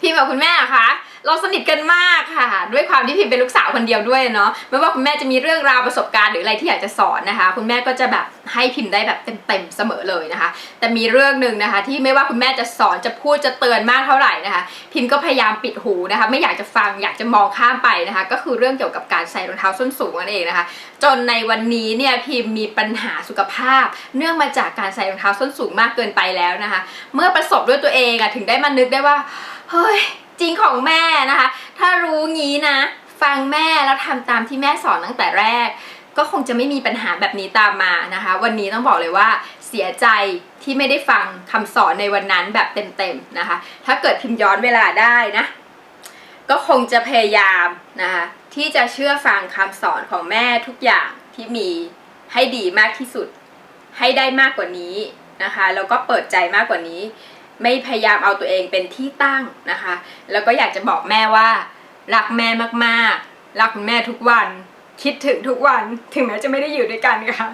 พิมกับคุณแม่อะคะเราสนิทกันมากค่ะ ด้วยความที่พิมเป็นลูกสาวคนเดียวด้วยเนาะไม่ว่าคุณแม่จะมีเรื่องราวประสบการณ์หรืออะไรที่อยากจะสอนนะคะ คุณแม่ก็จะแบบให้พิมพ์ได้แบบเต็มๆเสมอเลยนะคะ แต่มีเรื่องหนึ่งนะคะ ที่ไม่ว่าคุณแม่จะสอนจะพูดจะเตือนมากเท่าไหร่นะคะ พิมพ์ก็พยายามปิดหูนะคะ ไม่อยากจะฟังอยากจะมองข้ามไปนะคะ ก็คือเรื่องเกี่ยวกับการใส่รองเท้าส้นสูงนั่นเองนะคะ จนในวันนี้เนี่ยพิมพ์มีปัญหาสุขภาพ เนื่องมาจากการใส่รองเท้าส้นสูงมากเกินไปแล้วนะคะ เมื่อประสบด้วยตัวเองอะถึงได้มานึกได้ว่า เฮ้ยจริงของแม่นะคะ ถ้ารู้งี้นะ ฟังแม่แล้วทำตามที่แม่สอนตั้งแต่แรก ก็คงจะไม่มีปัญหาแบบนี้ตามมานะคะ วันนี้ต้องบอกเลยว่าเสียใจที่ไม่ได้ฟังคำสอนในวันนั้นแบบเต็มๆนะคะ ถ้าเกิดพิมพ์ย้อนเวลาได้นะ ก็คงจะพยายามนะคะที่จะเชื่อฟังคำสอนของแม่ทุกอย่างที่มีให้ดีมากที่สุด ให้ได้มากกว่านี้นะคะ แล้วก็เปิดใจมากกว่านี้ ไม่พยายามเอาตัวเองเป็นที่ตั้งนะคะ แล้วก็อยากจะบอกแม่ว่า รักแม่มากๆ รักคุณแม่ทุกวัน คิดถึงทุกวัน ถึงแม้จะไม่ได้อยู่ด้วยกันค่ะ